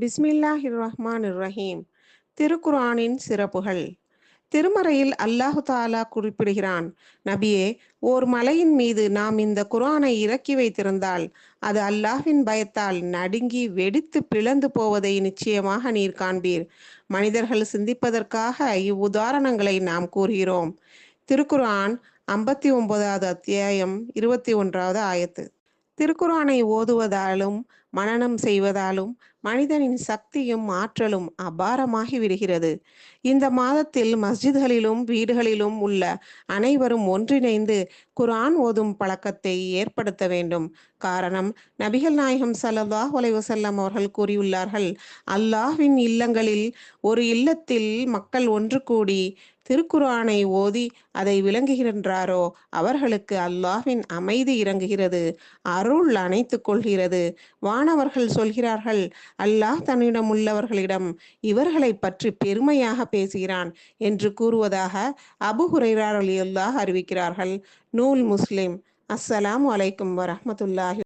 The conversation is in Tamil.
பிஸ்மில்லாஹிர் ரஹ்மான் ரஹீம் திருக்குரானின் சிறப்புகள். திருமறையில் அல்லாஹு தாலா குறிப்பிடுகிறான் நபியே ஓர் மலையின் மீது நாம் இந்த குர்ஆனை இறக்கி வைத்திருந்தால் அது அல்லாஹின் பயத்தால் நடுங்கி வெடித்து பிளந்து போவதை நிச்சயமாக நீர் காண்பீர். மனிதர்கள் சிந்திப்பதற்காக இவ்வுதாரணங்களை நாம் கூறுகிறோம். திருக்குர்ஆன் ஐம்பத்தி ஒன்பதாவது அத்தியாயம் இருபத்தி ஒன்றாவது ஆயத்து. திருக்குறானை ஓதுவதாலும் மனனம் செய்வதாலும் மனிதனின் சக்தியும் ஆற்றலும் அபாரமாகி விடுகிறது. இந்த மாதத்தில் மஸ்ஜித்களிலும் வீடுகளிலும் உள்ள அனைவரும் ஒன்றிணைந்து குரான் ஓதும் பழக்கத்தை ஏற்படுத்த வேண்டும். காரணம் நபிகள் நாயகம் ஸல்லல்லாஹு அலைஹி அவர்கள் கூறியுள்ளார்கள் அல்லாஹ்வின் இல்லங்களில் ஒரு இல்லத்தில் மக்கள் ஒன்று கூடி திருக்குறானை ஓதி அதை விளங்குகின்றாரோ அவர்களுக்கு அல்லாஹின் அமைதி இறங்குகிறது அருள் அணைத்து கொள்கிறது. வானவர்கள் சொல்கிறார்கள் அல்லாஹ் தன்னிடம் உள்ளவர்களிடம் இவர்களை பற்றி பெருமையாக பேசுகிறான் என்று கூறுவதாக அபு ஹுரைரார் ரலியல்லாஹ் அறிவிக்கிறார்கள். நூல் முஸ்லிம். அஸ்ஸலாம் அலைக்கும் வரமத்துல்லாஹி